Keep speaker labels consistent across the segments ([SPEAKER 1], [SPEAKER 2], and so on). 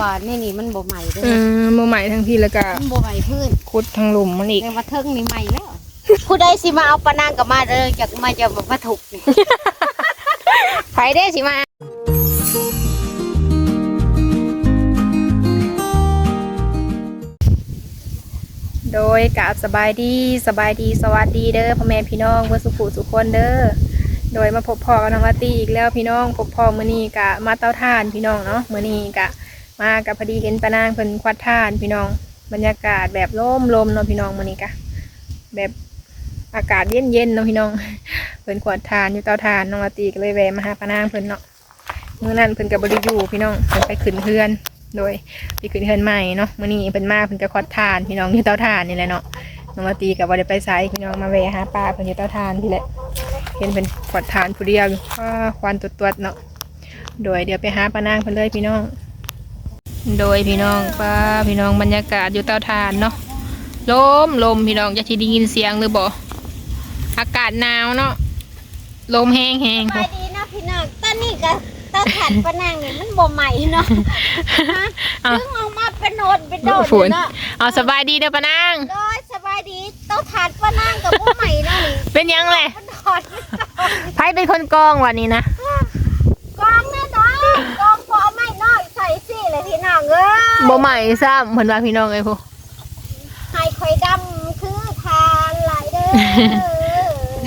[SPEAKER 1] ว่านี่นี่มันบ่ใหม่เด้
[SPEAKER 2] อืมบ่ใหม่ทั้งพี่แล้วก็
[SPEAKER 1] มันบ่ใหม่พื้น
[SPEAKER 2] ขุดทางหลุมมันอีก
[SPEAKER 1] แต่ว่าเทิงนี่ใหม่แล้ว ผู้ใดสิมาเอาปะนางก็มาเด้อจากมาจะมาถูกนี่
[SPEAKER 2] ไผเด้สิมา โดยกราบสบายดีสบายดีสวัสดีเด้อพ่อแม่พี่น้องเพื่อนสุขุสุขคนเด้อโดยมาพบพ่อกับน้องลาตีอีกแล้วพี่น้องพบพ่อมื้อนี้กะมาเตาถ่านพี่น้องเนาะมื้อนี้กะ มากับพอดีเห็นปานางเพิ่นควัดถ่านพี่น้อง บรรยากาศแบบร่มลมเนาะพี่น้องมื้อนี้กะแบบอากาศเย็นเย็นเนาะพี่น้อง เพิ่นขวดทานอยู่เตาถ่านน้องลาตีก็เลยแวะมาหาปานางเพิ่นเนาะมื้อนั้นเพิ่นก็บ่ได้อยู่พี่น้องเพิ่นไปขึ้นเฮือน โดยไปขึ้นเฮือนใหม่เนาะมื้อนี้เพิ่นมาเพิ่นก็ขวดทานพี่น้องอยู่เตาถ่านนี่แหละเนาะน้องมาตีกับว่าไปไสพี่น้องมาแวะหาปลาเพิ่นอยู่เตาทานพี่แหละเห็นเป็นขวดทานผู้เดียวอยู่ว้าควันตัวๆเนาะโดยเดี๋ยวไปหาปานางเพิ่นเลยพี่น้อง โดยพี่น้องป้าพี่น้องบรรยากาศอยู่เตาทานเนาะลมลมพี่น้องจะที่ได้ยินเสียงหรือบ่อากาศหนาวเนาะลมแห้งแห้ง
[SPEAKER 1] สบายดีเนาะพี่น้องตอนนี้ก็ตาถัดปะนางนี่มันบ่ใหม่เนาะ
[SPEAKER 2] เอา
[SPEAKER 1] ซึ่งออกมาเป็นโนดเป็นโดด
[SPEAKER 2] ฝน
[SPEAKER 1] เนาะ
[SPEAKER 2] เอาสบายดีเด้อปลานาง
[SPEAKER 1] โดยสบายดีเต้าถัดปะนางกับบ่ใหม่เนาะนี่
[SPEAKER 2] เป็นยังไง
[SPEAKER 1] มันถอดมันถอด
[SPEAKER 2] ไผเป็นคนกองวันนี้นะ
[SPEAKER 1] กองแน่นอน เลยพี่น้องเอ้ย
[SPEAKER 2] บ่ใหม่ซ้ำเพิ่นว่าพี่น้องเอ้ยผู้
[SPEAKER 1] ให้ข่อยดำคือทานหลายเด้อ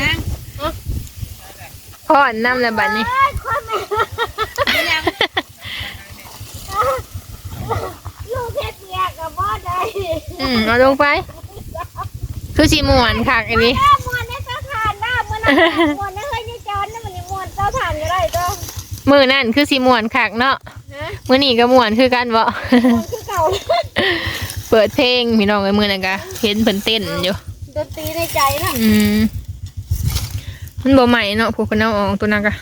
[SPEAKER 3] นะ
[SPEAKER 2] พ่อนน้ำแล้วบัดนี้
[SPEAKER 1] คนไม่ลูกเฮ็ดเบียกับบ่ได้
[SPEAKER 2] อืมเอาลงไป คือสีม่วนคักอันนี้
[SPEAKER 1] หน้ามวนในเต้าถ่านหน้ามันน่ะมวนในเฮ้ยในจอนนี่มันนี่มวนเต้าถ่านก็ได้เจ้า
[SPEAKER 2] มือนั่นคือสีม่วนคักเนาะ มือนี่ก็ม่วนคือกันบ่
[SPEAKER 1] มวนคือเก่า
[SPEAKER 2] เปิดเพลงพี่น้องไอ้มือนั่นก็เห็นเพิ่นเต้นอยู่
[SPEAKER 1] ดนตรีในใจนะ
[SPEAKER 2] อืมมันบ่ใหม่เนาะพวกคนเอาออกตัวนั้นก็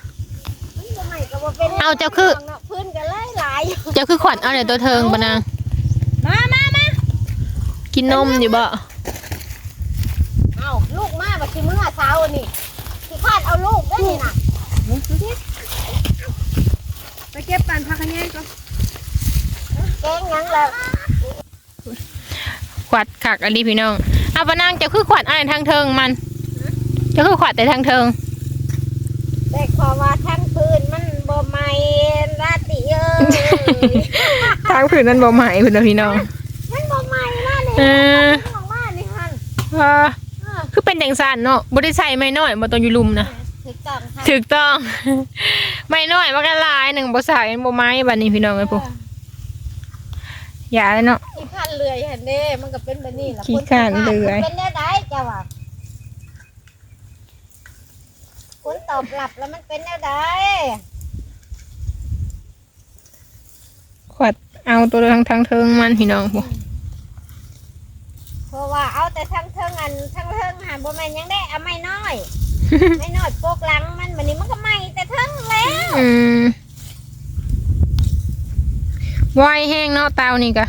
[SPEAKER 1] มันบ่ใหม่ก็บ่เป็น
[SPEAKER 2] เอาเจ้าคือ
[SPEAKER 1] พื้นก็หลายหลายอยู่
[SPEAKER 2] เจ้าคือขวัญเอาแต่ตัวเทิงปะนาง
[SPEAKER 1] มามามา
[SPEAKER 2] กินนมอยู่บ่
[SPEAKER 1] เอาลูกมาบัดสิมื้อเช้านี่สิคาดเอาลูกได้นี่น่ะ
[SPEAKER 3] ไปเก็บปันพักขะแยงก่อน
[SPEAKER 1] แกงหยังแล้ว
[SPEAKER 2] ขวัดคักอันนี้พี่น้องเอาปะนางเจ้าคือขวัญเอาแต่ทางเทิงมันเจ้าคือขวัญแต่ทางเทิง
[SPEAKER 1] แต่ขอว่าทั้งพื้นมันบ่ใหม่ราติเอ้ย
[SPEAKER 2] ทางผืนนั้นบ่ใหม่เพิ่นว่าพี่น้อง
[SPEAKER 1] มันบ่ใหม่นะนี่
[SPEAKER 2] เออ
[SPEAKER 1] มันออกมานี่หั่น
[SPEAKER 2] ว่า
[SPEAKER 1] เออ
[SPEAKER 2] คือเป็นจังซั่นเนาะบ่ได้ใส่ไม้น้อยบ่ต้องอยู่ลุมนะ
[SPEAKER 1] ถูกต้องค่ะ
[SPEAKER 2] ถูกต้อง ไม่น้อยมันก็หลายหนึ่งบ่สายบ่ไม้บัดนี้พี่น้องไอ้พวกอย่าเลยเนาะ
[SPEAKER 1] ขี้ข้านเลื่อยหั่นเด้ มันก็เป็นแบบนี้ล่ะ
[SPEAKER 2] ขี้คร้านเลื่อย
[SPEAKER 1] เป็นได้ได้จ้ะว่าคุณตอบรับแล้วมันเป็นได้ได้
[SPEAKER 2] ขวัดเอาตัวทางทางเทิงมันพี่น้องพวก
[SPEAKER 1] เพราะว่าเอาแต่ทั้งเทิงอันทั้งเทิงหันบ่แม่นยังได้เอาไม่น้อย ไม่น้อยโปกหลังมันบัดนี้มันก็ไหม่แต่เทิงแล้ว
[SPEAKER 2] อืมไวแห้งเนาะเตานี่ก็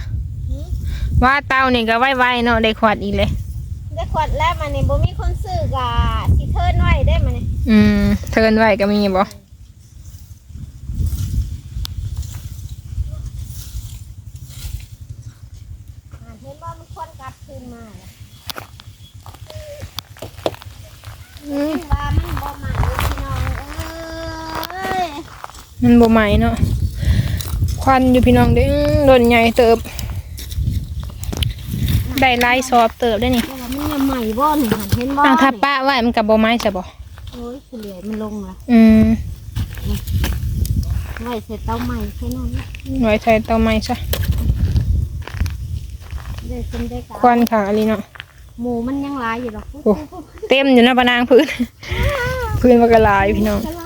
[SPEAKER 2] ว่าเตานี่ก็ไวๆเนาะได้ขวัดอีกเลย
[SPEAKER 1] ได้ขวดแล้วมันนี่บ่มีคนซื้อกะสิเทิร์นไว้ได้มันนี่
[SPEAKER 2] อืมเทินไว้ก็มีบ่
[SPEAKER 1] อ่าเห็นว่ามันควรกลับคืนมาแล้ว
[SPEAKER 2] อืม
[SPEAKER 1] ว่ามันบ่ใหม่พี่น้องเอ้ย
[SPEAKER 2] มันบ่ไหม้เนาะควันอยู่พี่น้องเด้อโดนใหญ่เติบ ได้หลายสอบเติบได้นี่
[SPEAKER 1] แต่ว่ามันยังใหม่บ่นี่หันเห็นบ่
[SPEAKER 2] อ้าวถ้า
[SPEAKER 1] นี่
[SPEAKER 2] ป้าไว้มันก็บ่ไหม้ใช่บ่
[SPEAKER 1] โอ้ยเฉลี่ยมันลงละ
[SPEAKER 2] อืม
[SPEAKER 1] ไว้เสร็จเตาใหม่แค่นั้นละ
[SPEAKER 2] ไว้ใช้เตาไหม้ซะ
[SPEAKER 1] ได้เส้นได้กะ
[SPEAKER 2] ควันขาอะไรเนาะ
[SPEAKER 1] หมูมันยังหลายอยู่หรอก
[SPEAKER 2] โอ้ เต็มอยู่นะปะนางพื้น พื้นมันก็หลายพี่น้อง
[SPEAKER 1] จะหลายอยู่จ้ะหมู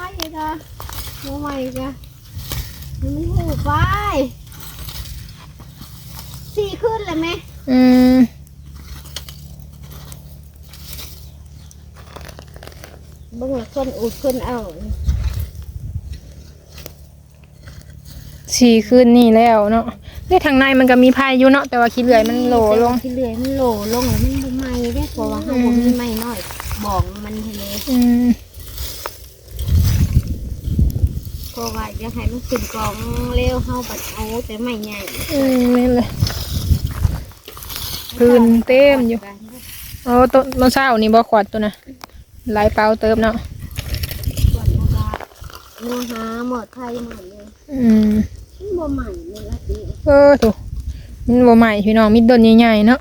[SPEAKER 1] ใหม่จ้ะมันไม่หูไปสี่ขึ้นเลยไหม
[SPEAKER 2] อืม
[SPEAKER 1] เบิ่งละคนอุดคนเอา
[SPEAKER 2] สี่คืนนี่แล้วเนาะในทางในมันก็มีพายุเนาะแต่ว่าขี้เลื่อยมันโหลลง
[SPEAKER 1] ที่เหลือยมันโหลลงแล้วมันบ่ใหม่ได้เพราะว่าเฮาบ่มีไม้น้อยบอกมันทะเล
[SPEAKER 2] อืม
[SPEAKER 1] เพราะว่าอยากให้มันขึ้นกองเร็วเฮาบัดเอาแต่ไม่ใหญ่
[SPEAKER 2] อืมแม่นเลยพื้นเต็มอยู่โอ้ต้นต้นเศร้านี่บ่ขวดตัวน่ะหลายเปล่าเติมเนาะ
[SPEAKER 1] ส่วนนะคะเนื้อหาหมดไทยหมดเลย
[SPEAKER 2] อืม
[SPEAKER 1] มันบ่ใหม่เลยละดิ
[SPEAKER 2] เออถูกมันบ่ใหม่พี่น้องมีต้นใหญ่ๆเนาะ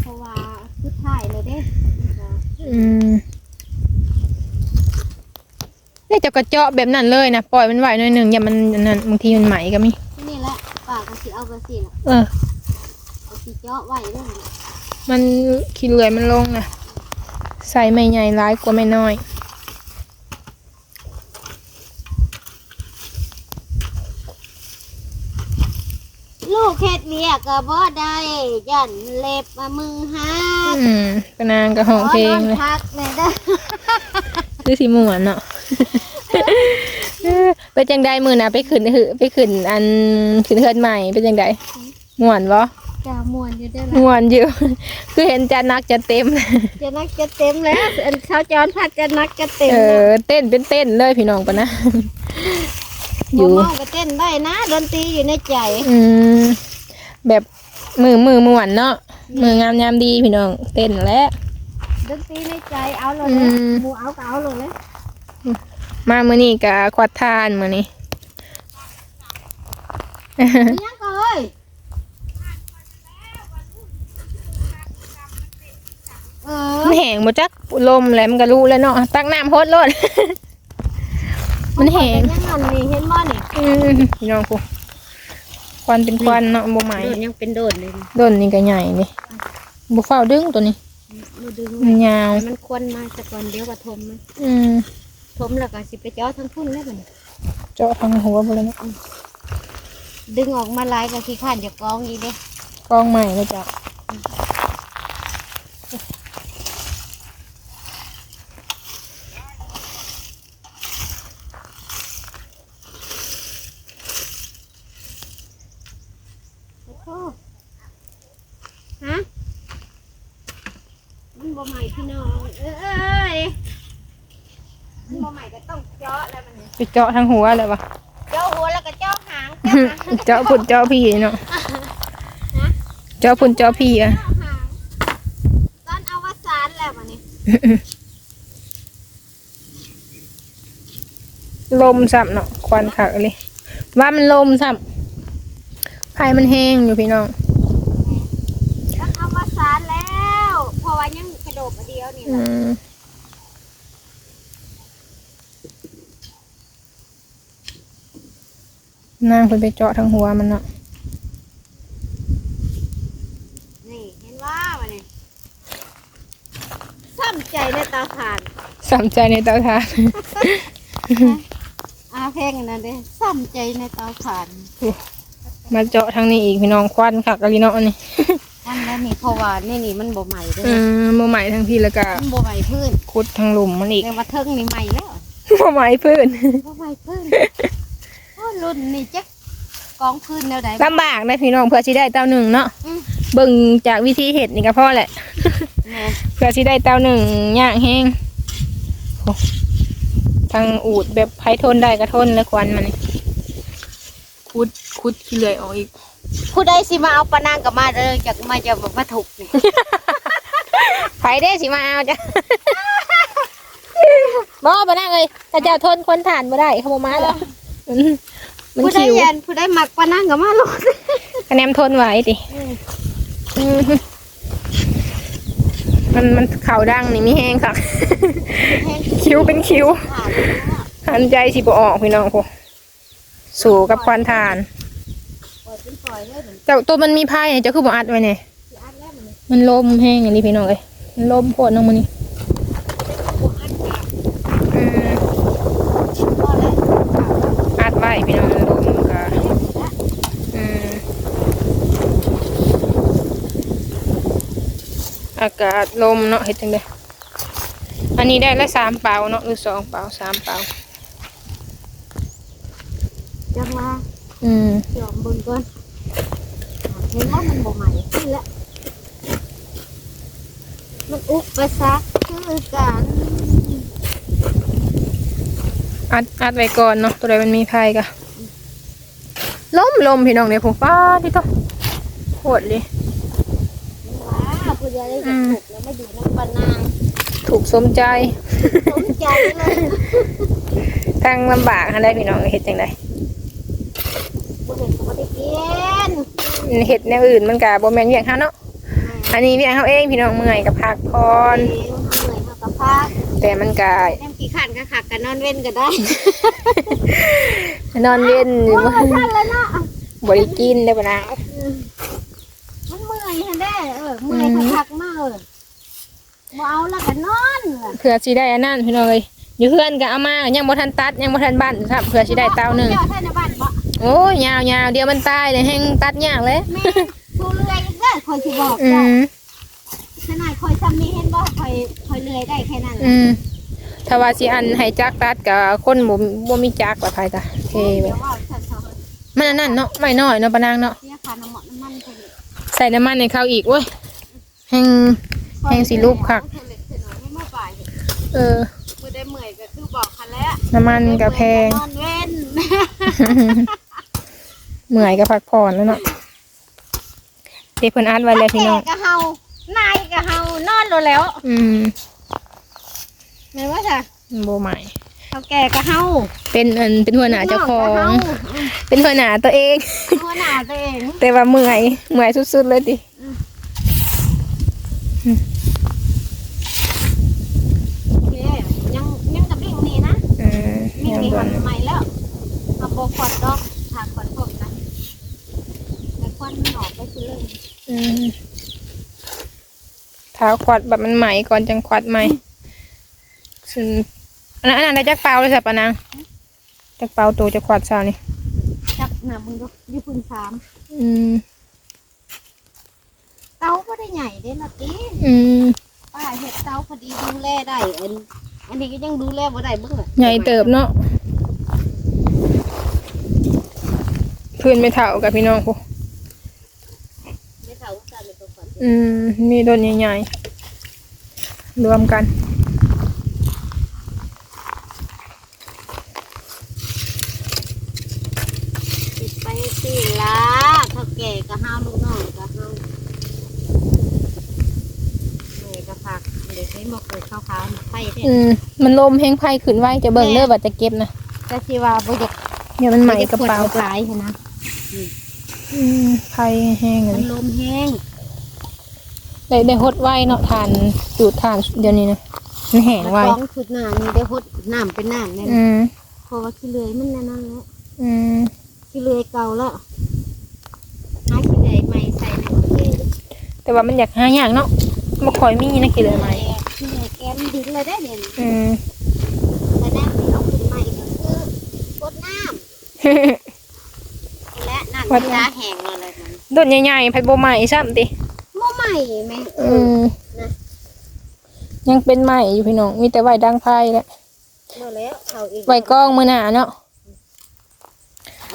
[SPEAKER 1] เพราะว่าคือถ่ายเลยเด้นะคะ
[SPEAKER 2] อืม เนี่ยจะกระเจาะแบบนั้นเลยนะปล่อยมันไหวหน่อยหนึ่งอย่ามันอันนั้นบางทีมันใหม่ก็มี
[SPEAKER 1] ที่นี่แหละป้าก็สิเอาไปสิล่ะ
[SPEAKER 2] เออ
[SPEAKER 1] ก็สิเจาะไว้เด้อ
[SPEAKER 2] มันขี้เลื่อยมันลงนะใส่ไม่ใหญ่ร้ายกว่าไม่น้อย
[SPEAKER 1] ลูกเฮ็ดเวียกก็บ่ได้ยันเล็บมามือหัก
[SPEAKER 2] อืมกระนางกระห้องเพลง
[SPEAKER 1] ขอน
[SPEAKER 2] เล
[SPEAKER 1] อน
[SPEAKER 2] ย
[SPEAKER 1] พักแม่เด้อ
[SPEAKER 2] คือสีม่วนเนาะ เออเป็นจังใดมือนะไปขึ้นหือไปขึ้นอันขึ้นเฮือนใหม่เป็นจังใดม่วนบ่
[SPEAKER 1] จ้าม่วนอยู่เด้อล่ะ
[SPEAKER 2] ม่วนอยู่ คือเห็นจะนักจะเต็ม
[SPEAKER 1] จะนักจะเต็มแล้วอันเช้าจอนพัดจะนักจะเต็ม
[SPEAKER 2] เอ
[SPEAKER 1] แล้ว
[SPEAKER 2] อเต้นเป็นเต้นเลยพี่น้องปะนะอ
[SPEAKER 1] บ่
[SPEAKER 2] ยู่
[SPEAKER 1] เมาก็เต้นได้นะดนตรีอยู่ในใจ
[SPEAKER 2] อืมแบบมือมือม่วนเนาะมืองามยามดีพี่น้องเต้นแล้ว
[SPEAKER 1] ดนตรีในใจเอาเลย
[SPEAKER 2] อืม
[SPEAKER 1] หมูเอาก็เอาเลยเลย
[SPEAKER 2] มามื้อนี้ก็ควัดทานมื้อนี้
[SPEAKER 1] มีหยังก็เอ้ยเออ
[SPEAKER 2] มันแห้งบ่จักลมแล้วมันก็รู้แล้วเนาะตักน้ำโฮดโลดมันแห้ง
[SPEAKER 1] เป็นยังไงนี่เห็นบ่นี่
[SPEAKER 2] อืมพี่น้องกูควันเป็นควันเนาะบ่ไหม
[SPEAKER 1] โดดยังเป็นโดดเลยนี่
[SPEAKER 2] ต้นนี้ก็ใหญ่นี่บ่เฝ้าดึงตัวนี้
[SPEAKER 1] มาดึง
[SPEAKER 2] มันยาว
[SPEAKER 1] มันควรมาสักวันเดียวก็ทมมัน
[SPEAKER 2] อืม
[SPEAKER 1] ทมแล้วก็สิไปเจาะทั้งพุ่นแล้วบัดนี้
[SPEAKER 2] เจาะทางหัวบ่เลยเนาะ
[SPEAKER 1] ดึงออกมาหลายก็ขี้ข้านจะกองอีกเด้
[SPEAKER 2] กองใหม่เลยจ้ะ
[SPEAKER 1] โอ้โหฮะมันบ่ใหม่พี่น้องเอ้ยมันบ่ใหม่ก็ต้องเจาะแล้วมันนี่
[SPEAKER 2] ไปเจาะทางหัวเลยวะ
[SPEAKER 1] เจาะหัวแล้วก็เจาะหางเจาะหาง
[SPEAKER 2] เจาะพุ่นเจาะพี่เนาะเจาะพุ่นเจาะพี่อะ
[SPEAKER 1] เจาะหางตอนอวสานแล้วมันนี่
[SPEAKER 2] ลมซ้ำเนาะควันขักเลยว่ามันลมซ้ำไฟมันแห้งอยู่พี่น้อง
[SPEAKER 1] ตอนอวสานแล้วเพราะว่ายังกระโดดมาเดียวนี่
[SPEAKER 2] อื
[SPEAKER 1] แหละ
[SPEAKER 2] นางเพิ่นไปเจาะทางหัวมันเนาะ
[SPEAKER 1] นี่เห็นว่ามันนี่ซ้ำใจในเตาถ่าน
[SPEAKER 2] สามใจในเตาถ่าน
[SPEAKER 1] อาเพลงอันนั้นเด้ซ้ำใจในเตาถ่าน
[SPEAKER 2] มาเจาะทางนี้อีกพี่น้องควันขักอะไรเนาะนี่
[SPEAKER 1] อันนั้นนี่เพราะว่านี่นี่มันบ่ใหม่เด้
[SPEAKER 2] อื
[SPEAKER 1] อ
[SPEAKER 2] มบ่ใหม่ทางพี่แล้วก็
[SPEAKER 1] มันบ่ใหม่พื้น
[SPEAKER 2] ขุดทางหลุมมันอีก
[SPEAKER 1] แต่ว่าเทิงนี่ใหม่แล้ว
[SPEAKER 2] บ่ใหม่พื้น
[SPEAKER 1] บ่ใหม่พื้นโอ้ รุ่นนี่จักกองพื้นแนวใด
[SPEAKER 2] ลำบากนะพี่น้องเพื่อสิได้เต้าหนึ่งเนาะ
[SPEAKER 1] อืม
[SPEAKER 2] เบิ่งจากวิธีเห็ดนี่ก็พอแหละ
[SPEAKER 1] แม่
[SPEAKER 2] เพื่อสิได้เต้าหนึ่งย่างแห้งโอ้ทางอูดแบบไผทนได้ก็ทนแล้วควันมันนี่คุดคุดขี้เลื่อยออกอีก
[SPEAKER 1] ผู้ใดสิมาเอาปะนางก็มาเด้อจากมาจะมาถูกนี่
[SPEAKER 2] ไผได้สิมาเอาจ้ะบ่บ่นั่งเลยแต่เจ้าทนคนฐานบ่ได้เขาบ่มาแล้วอื มมัน
[SPEAKER 1] ผู้ใด
[SPEAKER 2] คิว
[SPEAKER 1] ยันผู้ใดมักปะนางก็มาโลด
[SPEAKER 2] คะแนนทนไหวติ
[SPEAKER 1] อืม
[SPEAKER 2] อืมมันมันเข่าดังนี่มีแห้งค่ะ
[SPEAKER 1] แห้ง
[SPEAKER 2] คิ้วเป็นคิ้ว
[SPEAKER 1] ขาด
[SPEAKER 2] หันใจสิบออกพี่น้องพวกสู่กับควันทาน
[SPEAKER 1] ปล่อยเป็นปล่อยเลยเหมือน
[SPEAKER 2] แต่ตัวมันมีไพ่เนี่ยเจะคือบอกอัดไว้เนี่ย
[SPEAKER 1] สิอัดแล้วมันนี่
[SPEAKER 2] มันลมแห้งอย่างนี้พี่น้องเอ้ยมันลมโคตรน้องมันนี่
[SPEAKER 1] บ่อัดกะ
[SPEAKER 2] อืม
[SPEAKER 1] พอแล้ว
[SPEAKER 2] อัดไว้พี่น้องมันลมก็
[SPEAKER 1] แล้ว
[SPEAKER 2] อืม อากาศลมเนาะเห็ดจังไดอันนี้ได้ละสามเปล่าเนาะหรือสองเปล่าสามเปล่า
[SPEAKER 1] จังว่า
[SPEAKER 2] อืม
[SPEAKER 1] ยอมเบิ่งก่อนเห็นว่ามันบ่ใหม่ขึ้นแล้วมันอุปสรรคคือกัน
[SPEAKER 2] อัดอัดไว้ก่อนเนาะตัวใดมันมีภัยก็ล้มลมพี่น้องเดี๋ยวผมป้าที่ต้องโคตรเลย
[SPEAKER 1] ว้าผู้ใหญ่ได้จะถูกแล้วไม่อยู่น้ำปานาง
[SPEAKER 2] ถูกสมใจ
[SPEAKER 1] สมใจเลย
[SPEAKER 2] ทางลำบากอะไรพี่น้องเฮ็ดจังได
[SPEAKER 1] บ่เห็นก็บ่ได้กิน
[SPEAKER 2] เฮ็ดแนวอื่นมันก็บ่แม่นเวียงเฮาเนาะอันนี้เวียงเฮาเองพี่น้องเมื่อยกับพักพ
[SPEAKER 1] เอ
[SPEAKER 2] ร
[SPEAKER 1] งเหนื่อยเฮาก็พัก
[SPEAKER 2] แต่มันก็
[SPEAKER 1] แนมขี้ขันก็ขักกันนอนเว้นก็ได้
[SPEAKER 2] นอนเว้น
[SPEAKER 1] โอ้ยสั่นแล้วเนาะ
[SPEAKER 2] บ่ได้กินได้ปะนะ
[SPEAKER 1] มันเมื่ อยหั่นเด้เออเมื่อยก็พักมาเออบ่เอาแล้วก็นอนว่ะ
[SPEAKER 2] เผื่อสิได้อันนั้นพี่น้องเอ้ยอยู่เพื่อนก็เอามายังบ่ทันตัดยังบ่ทันบ้านครับเผื่อสิได้เตาหนึง
[SPEAKER 1] เจ้าท่านในบ้านบ่
[SPEAKER 2] โอ้ยยาวๆเดี๋ยวมันตายเลยแห้งตัดยากเลย
[SPEAKER 1] แม่ผู้เลื่อยเด้อคอยสิบอก
[SPEAKER 2] อื
[SPEAKER 1] เจ้ามขนาดคอยซ้ำนี้เห็นบ่คอยคอยเลื่อยได้แค่นั้นแหละ
[SPEAKER 2] อืมถ้าว่าสิอันให้จักตัดกับคนบ่บ่มีจักว่าไผก็เทไป
[SPEAKER 1] เดี๋ยวว่าฉันเขา
[SPEAKER 2] มันอันนั้นเนาะไม่น้อยเนาะปะนางเนาะ
[SPEAKER 1] เสียค่าน้ำมันน้ำมันไปเลย
[SPEAKER 2] ใส่น้ำมันให้เขาอีกเว้ยแห้งแห้งสิรูปคัก
[SPEAKER 1] เธอเล็กเธอน้อยให้มาบ่าย
[SPEAKER 2] เออ
[SPEAKER 1] มือได้เมื่อยก็คือบอกคันแล้ว
[SPEAKER 2] น้ำมันก็แพง
[SPEAKER 1] นอนเว้น
[SPEAKER 2] เมื่อยก็พักผ่อนแล้วเนาะเด็กเพิ่นอัดไว้แล้วพี่น้อง
[SPEAKER 1] แก่ก็เฮานายก็เฮานอนแล้วแล้ว
[SPEAKER 2] อืม
[SPEAKER 1] แม่นว่าจ้ะ
[SPEAKER 2] บ่ใหม่
[SPEAKER 1] เขาแก่ก็เฮา
[SPEAKER 2] เป็นอันเป็นหัวหน้าเจ้าของ
[SPEAKER 1] น้ก็เฮา
[SPEAKER 2] เป็นหัวหน้าตัวเอง
[SPEAKER 1] หัวหน้าตัวเอง
[SPEAKER 2] แต่ว่าเมื่อยเมื่อยสุดๆเลยติ
[SPEAKER 1] โอเคยังยังกับบิ่งนี่นะ
[SPEAKER 2] อืม
[SPEAKER 1] บิ่ง
[SPEAKER 2] ยัง
[SPEAKER 1] นี่
[SPEAKER 2] บ่
[SPEAKER 1] หัน
[SPEAKER 2] น
[SPEAKER 1] ใหม่แล้วเอาโบกอดดอกถากกอดผมนะแต่ควันมันออกไปคือเลย
[SPEAKER 2] อืมเท้าควัดแบบมันใหม่ก่อนจังควัดใหม่ซึ่ง อันนั้นอันนั้นได้จักเปล่าเลยสับปะนางจักเปล่าตัวจะควัดเช้านี่
[SPEAKER 1] จับหน้ามึงดูยี่ปุ่นสาม
[SPEAKER 2] อืม
[SPEAKER 1] เตาก็ได้ใหญ่เด้นะตี
[SPEAKER 2] อืม
[SPEAKER 1] ป้าเห็ดเตาพอดีดูแลได้อันอันนี้ก็ยังดูแลบ่ได้เบิ่งอะ
[SPEAKER 2] ใหญ่เติบเนาะเพื่อนไม่เท่ากับพี่น้องกู
[SPEAKER 1] ไม่เท่ากันเลยตัวก่อน
[SPEAKER 2] อืมมีต้นใหญ่ๆรวมกัน
[SPEAKER 1] ติดไปสิละเขา แก่ก็ห้าวลูกน้องก็ห้าวแม่ก็พักเด็กให้บอกเลยข้าวขาวไข่เนี่ย
[SPEAKER 2] อืมมันลมแห้งไพ่ขึ้นไว้จะเบิ่งเด้อว่าจะเก็บนะ
[SPEAKER 1] ก็สิว่าบ่อยาก
[SPEAKER 2] เดี๋ยวมันใหม่กระเป๋า
[SPEAKER 1] บ่อยหลายหั้นนะ
[SPEAKER 2] อืมไพ่แห้งเล
[SPEAKER 1] มัน
[SPEAKER 2] ย
[SPEAKER 1] ลมแห้ง
[SPEAKER 2] ได้ได้หดไว้เนาะทานจูดทานเดี๋ยวนี้นะมันแห้งไว้
[SPEAKER 1] ท้องชุดหน้านี่ได้หดน้ำเป็นน้ำเนี่ย
[SPEAKER 2] อืม
[SPEAKER 1] เพราะว่าขี้เลื่อยมันนั่นนั่นแหละ
[SPEAKER 2] อืม
[SPEAKER 1] ขี้เลื่อยเก่าแล้วหาขี้เลื่อยใหม่ใส่ในขี้เลื่อย
[SPEAKER 2] แต่ว่ามันอยากหายากเนาะบ่ค่อยมีนะกี่เลยไหม
[SPEAKER 1] ขี้เลื่อยแกนดินเลยได้เนี่ย
[SPEAKER 2] อืม
[SPEAKER 1] แต่น้ำที่เอาขึ้นใหม่ก็คือกดน้ำและน้ำที่ล้าแห้งเลยเลยมัน
[SPEAKER 2] ต้นใหญ่ๆไผ่บ่ใหม่ซ้ำติ
[SPEAKER 1] โม่ใหม่ไหมเอ
[SPEAKER 2] อื
[SPEAKER 1] อ
[SPEAKER 2] ม
[SPEAKER 1] นะ
[SPEAKER 2] ยังเป็นใหม่อยู่พี่น้องมีแต่ไว้ดังไพ่แหละ
[SPEAKER 1] เมื่อแล้วเขาอีก
[SPEAKER 2] ไว้กล้องมือหนาเนาะ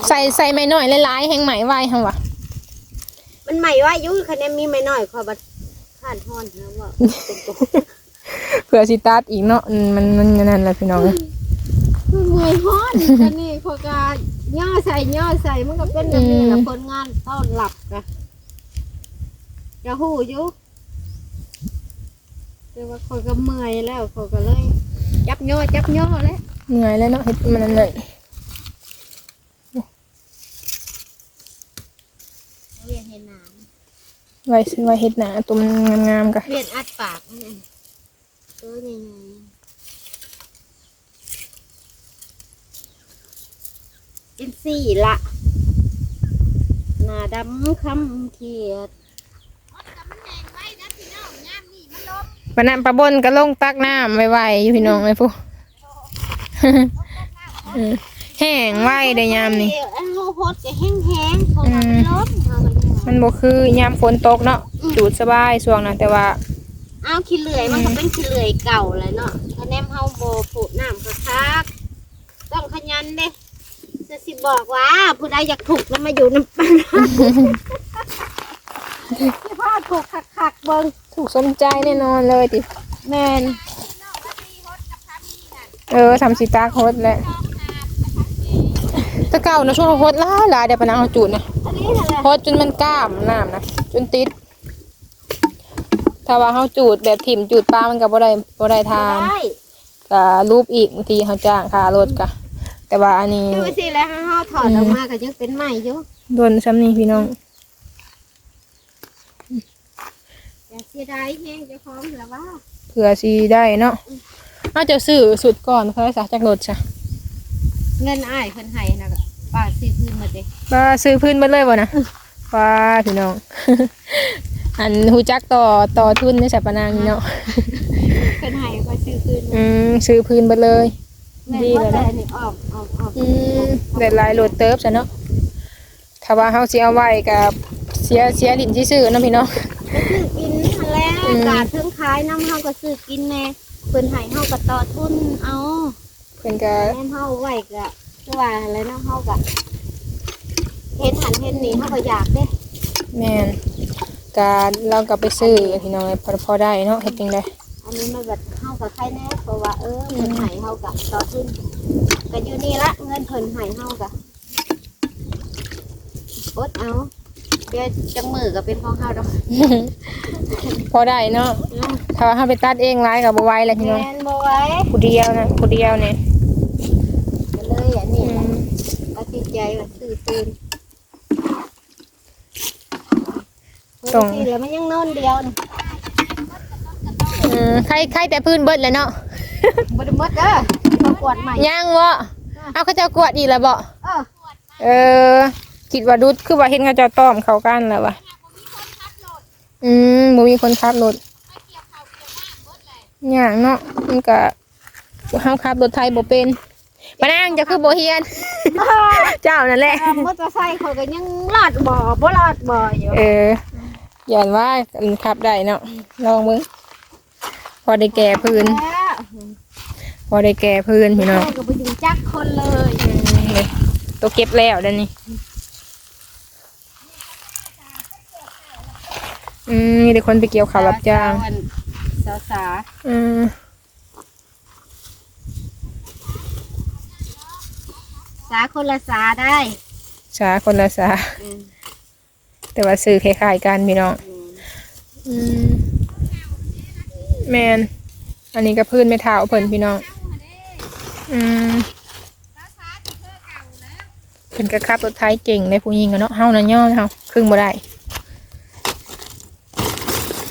[SPEAKER 2] ใส่ใส่ไม่น้อยหลายๆแห้งใหม่ไว้หั่นวะ
[SPEAKER 1] มันใหม่ว่าอยุ่คะแนนมีไม่น้อยขอบัดข้านห้อนนะว่าตรง
[SPEAKER 2] เผื่อสิตัดอีกเนาะอืมมันมันนั่นแหละพี่น้องเอ้ย
[SPEAKER 1] ๆมันเมื่อยห้อนอันนี้พอการย่อใส่ย่อใส่มันก็เป็นแบบนี้แหละคนงานต้อนหลับกะจะหูอยู่แต่ว่าคอยก็เมื่อยแล้วคอยก็เลย จับย่อจับย่อแล้ว
[SPEAKER 2] เหนื่อยแล้วเนาะเฮ็ดมันนั่นน่ะ
[SPEAKER 1] เวียนเห็นหนาม
[SPEAKER 2] ไว้ไว้เฮ็ดหนาตัวมันงามๆกะ
[SPEAKER 1] เวียนอัดปากนี่ตัวใหญ่ๆเป็นสี่ละหน้าดำคำเขียด
[SPEAKER 2] ปะนั้นปะบนก็ลงตักน้ำไวๆอยู่พี่น้องไอ้ผู้เออแห้งไว้ได้ยามนี่
[SPEAKER 1] เออโพดจะแห้งๆเพราะว่ามันล้มเอาไปเลย
[SPEAKER 2] มันบ่คือยามฝนตกเนาะจูดสบายช่วงนั้นแต่ว่า
[SPEAKER 1] เอาขี้เหลื่อยมันก็เป็นขี้เหลื่อยเก่าเลยเนาะคะแนนเฮาโบผูดน้ำคักๆต้องขยันเด้จะสิบอกว่าผู้ใดอยากถูกแล้วมาอยู่น้ำปันที่พ่อถูกคักๆเบิ่ง
[SPEAKER 2] ถูกสมใจแน่นอนเลยติ
[SPEAKER 1] แม่น
[SPEAKER 2] เออทำสิตาโคตรแหละ
[SPEAKER 1] เแตะ
[SPEAKER 2] เก่านะช่วงเราโคตรหลายหลายเดี๋ยวปะนางเอาจูดนะ
[SPEAKER 1] อันนี้นั่นแหละ
[SPEAKER 2] โคตรจนมันกล้ามน้ำนะจนติด ถ้าว่าเฮาจูดแบบถิ่มจูดปลามันก็บ่ได้บ่ได้ทาน
[SPEAKER 1] ได้
[SPEAKER 2] ก็รูปอีกบางทีเฮาจ้างค่ารถก็แต่ว่าอันนี้
[SPEAKER 1] คือสิแล้วเฮาถอดออกมาก็ยังเป็นใหม่อยู่
[SPEAKER 2] โดนซ้ำนี่พี่น้อง
[SPEAKER 1] อย่าเสียดายแฮงเจ้าของแล้วว่า
[SPEAKER 2] เผื่อสิได้เนาะอาจจะซื้อสุดก่อนเพื่อสักจากรถจ้ะ
[SPEAKER 1] เงินอ้ายเพิ่นให้นะก็ ป้าซื้อคืนหมดเด้
[SPEAKER 2] ว่าซื้อพื้นเบิดเลยบ่นะว่าพี่น้อง อันฮู้จักต่อต่อทุนในสายปานางนี่เนาะ
[SPEAKER 1] เพิ่นให้ก็ซื้อคืนหมด
[SPEAKER 2] อืมซื้อพื้นเบิดเลย
[SPEAKER 1] แม่น
[SPEAKER 2] ดี
[SPEAKER 1] ว่า
[SPEAKER 2] แล้ว
[SPEAKER 1] แต่
[SPEAKER 2] เนาะ
[SPEAKER 1] อันนี้ออกออกออก
[SPEAKER 2] อืมได้หลายโหลดเติบซะเนาะถ้าว่าเฮาสิเอาไว้กับเสียเสียลิ้นซื่อๆเนาะพี่น้อง
[SPEAKER 1] ก็ซื้อกินนั่นแหละ
[SPEAKER 2] อืม
[SPEAKER 1] กาดเทิงขายน้ำเฮาก็ซื้อกินแน่เพิ่นให้เฮาก็ต่อทุนเอา
[SPEAKER 2] เพิ่นก็
[SPEAKER 1] แม่นเฮาไว้ก็ คือว่าอะไรเนาะเฮาก็เห็นหันเห็นนี่เฮาก็อยากเด้
[SPEAKER 2] แม่นการเราก็ไปซื้อพี่น้องพอพอได้เนาะเฮ็ดจังได๋
[SPEAKER 1] อันนี้มันแบบเฮากับใครแน่เพราะว่าเออเพิ่นให้เฮาก็ต่อทุนก็อยู่นี่ละเงินเพิ่นให้เฮาก็อดเอาเดี๋ยวจังมือก็เป็นของเฮาดอก
[SPEAKER 2] พอได้เนาะถ้าว่าเฮาไปตัดเองหลายก็บ่ไหวแล้วพี่น้อง
[SPEAKER 1] แม่นบ่ไหว้
[SPEAKER 2] ผู้เดียวนะผู้เดียวเนี่ย
[SPEAKER 1] ก็เลยอัน
[SPEAKER 2] อื
[SPEAKER 1] นี้ล่ะ
[SPEAKER 2] ม
[SPEAKER 1] ตัดสิน ใจว่าซื้อปืน
[SPEAKER 2] ตรง
[SPEAKER 1] ซื้อแล้วมันยังนอนเดียวนี่
[SPEAKER 2] อืมใครใครแต่พื้นเบิดแล้วเนาะ
[SPEAKER 1] บ่ได้หมดเด้อมากวดใหม่
[SPEAKER 2] ย่างวะเอาเขาเจะกวดอีกแล้วบ่
[SPEAKER 1] เออ
[SPEAKER 2] เออคิดว่าดุดคือว่าเห็นเขาเจะต้อมเขากันแล้ววะอืมบ่มีคนขับรถย่างเนาะมันก็เฮาขับรถไทยบ่เป็น ปะนางจะคือบ่เฮียน เจ้านั่นแหละ
[SPEAKER 1] มอเตอร์ไซค์เขาก็ยังลอดบ่บ่ลอดบ่อยู่
[SPEAKER 2] เอออย่านว่ามันขับได้เนาะลองมึงพอได้แก่พื้น
[SPEAKER 1] แล้ว
[SPEAKER 2] พอได้แก่พื้นพี่น้อง
[SPEAKER 1] แม่ก็บ่ถึงจักคนเลย
[SPEAKER 2] นี่ตัวเก็บแล้วเด้านนี่อืมมีแต่คนไปเกี่ยวข้าวรับจ้าง
[SPEAKER 1] สาวสา
[SPEAKER 2] อืมา
[SPEAKER 1] คนละสาได้
[SPEAKER 2] สาคนละสา
[SPEAKER 1] อืม
[SPEAKER 2] แต่ว่าซื้อคล้ายๆกันพี่น้องอืมแมนอันนี้ก็พื้นไม่เท้าเพิ่นพี่น้องอืมเพิ่นก็ขับรถไทยเก่งในผู้หญิงอะเนาะเฮานั่นย่อเฮาครึ่งบ่ได้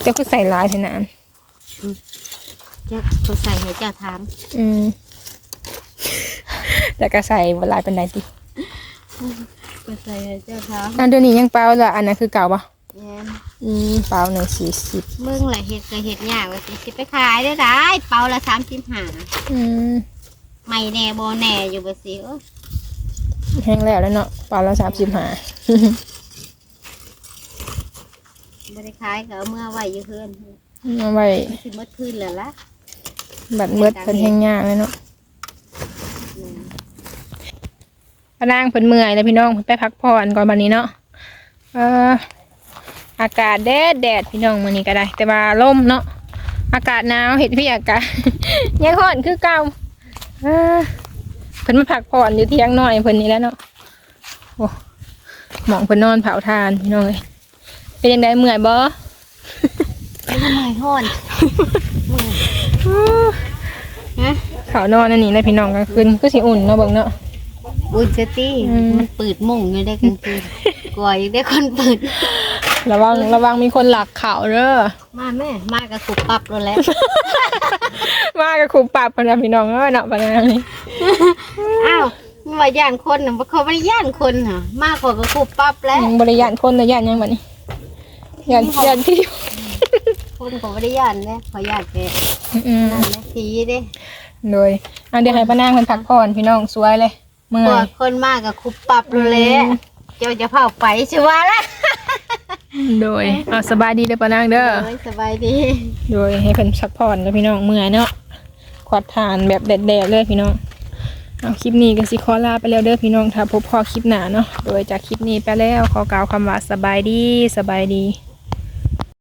[SPEAKER 2] เจ้าคือใส่ลายเท่านั้น
[SPEAKER 1] จะเขาใส่ให้เจ้าถาม
[SPEAKER 2] อืม แต่ก็ใส่บ่หลายเป็นไดติ
[SPEAKER 1] เขาใส่ให้เจ้าถาม
[SPEAKER 2] อันเดี๋ยวนี้ยังเปล่าละอันนั้นคือเก่าปะ
[SPEAKER 1] แม่น
[SPEAKER 2] อืมเปล่าหนึ่งสี่สิบ
[SPEAKER 1] มึงแหละเห็ดก็เห็ดยากว่าสิสิไปขายได้ได้เปาละสามสิบห้า
[SPEAKER 2] อืม
[SPEAKER 1] ไม่แน่โบแน่อยู่บ่สิเอ้ย
[SPEAKER 2] แห้งแล้วแล้วเนาะเปล่าละสามสิบห้า
[SPEAKER 1] บ่ได้ขายก็เอาเมื่อไว้อยู่เพื่อน
[SPEAKER 2] เอาไว้
[SPEAKER 1] มันสิหมดคืนแล้วล่ะ
[SPEAKER 2] บัดเมืดเพิ่นแห้งยากเลยเนาะ
[SPEAKER 1] อืม
[SPEAKER 2] พะ นางเพิ่นเมื่อยแล้วพี่น้องเพิ่นไปพักผ่อนก่อนบัดนี้เนาะเอ่ออากาศแดดแดดพี่น้องมื้อนี้ก็ได้ แต่ว่าลมเนาะอากาศหนาวเห็ดพี่อากาศยังร้อนคือเก่าเออเพิ่นมาพักผ่อนอยู่เที่ยงน้อยเพิ่นนี่แหล้วเนาะโอ้หมองเพิ่นนอนเผาทานพี่น้องเอ้ยเป็นยังไงเมื่อยบ่
[SPEAKER 1] ไม่ได้ไม่ฮ้อนฮะ
[SPEAKER 2] เขานอนอันนี้นะพี่น้องกลางคืนก็สิอุ่นเนาะเบิ่งเนาะ
[SPEAKER 1] อุ่นจะตี
[SPEAKER 2] อืม
[SPEAKER 1] มันปืดมุ่งอยู่ได้กลางคืนกลัวอยู่ได้คนปืด
[SPEAKER 2] ระวังระวังมีคนหลักเขาเด้อ
[SPEAKER 1] มาแม่ มากับขุบปรับแล้วแหละ
[SPEAKER 2] มากับครูปรับพนนะพี่น้องเอ้ยเนาะปะนางนี่
[SPEAKER 1] อ้าวมันว่าย่านคนน่ะบ่เขาไม่ได้ย่านคนน่ะ มากกว่ากับขุบปรับแล้ว
[SPEAKER 2] บริยานคนเลยยานยังบัดนี้ยานยานที่
[SPEAKER 1] คนก็ไม่ได้ย่านเลยขอย่านแก
[SPEAKER 2] อืม
[SPEAKER 1] นั่นแหละผีเด้
[SPEAKER 2] โดยอันเดี๋ยวให้ป้านางเพิ่นพักผ่อนพี่น้องสวยเลย เมื่
[SPEAKER 1] กลัว
[SPEAKER 2] อย
[SPEAKER 1] คนมากกับขุบปรับแล้วแหละ
[SPEAKER 2] อืม
[SPEAKER 1] เจ้าจะเผาไปใช่ว่าละ
[SPEAKER 2] โดยเอาสบายดีเด้อป้านางเด้อ
[SPEAKER 1] โอ้ยสบายดี
[SPEAKER 2] โดยให้เพิ่นพักผ่อนกับพี่น้องเมื่อยเนาะขวัดทานแบบแดดๆเลยพี่น้องเอาคลิปนี้ก็สิขอลาไปแล้วเด้อพี่น้องถ้าพบพอคลิปหน้าเนาะโดยจากคลิปนี้ไปแล้วขอกล่าวคำว่าสบายดีสบายดี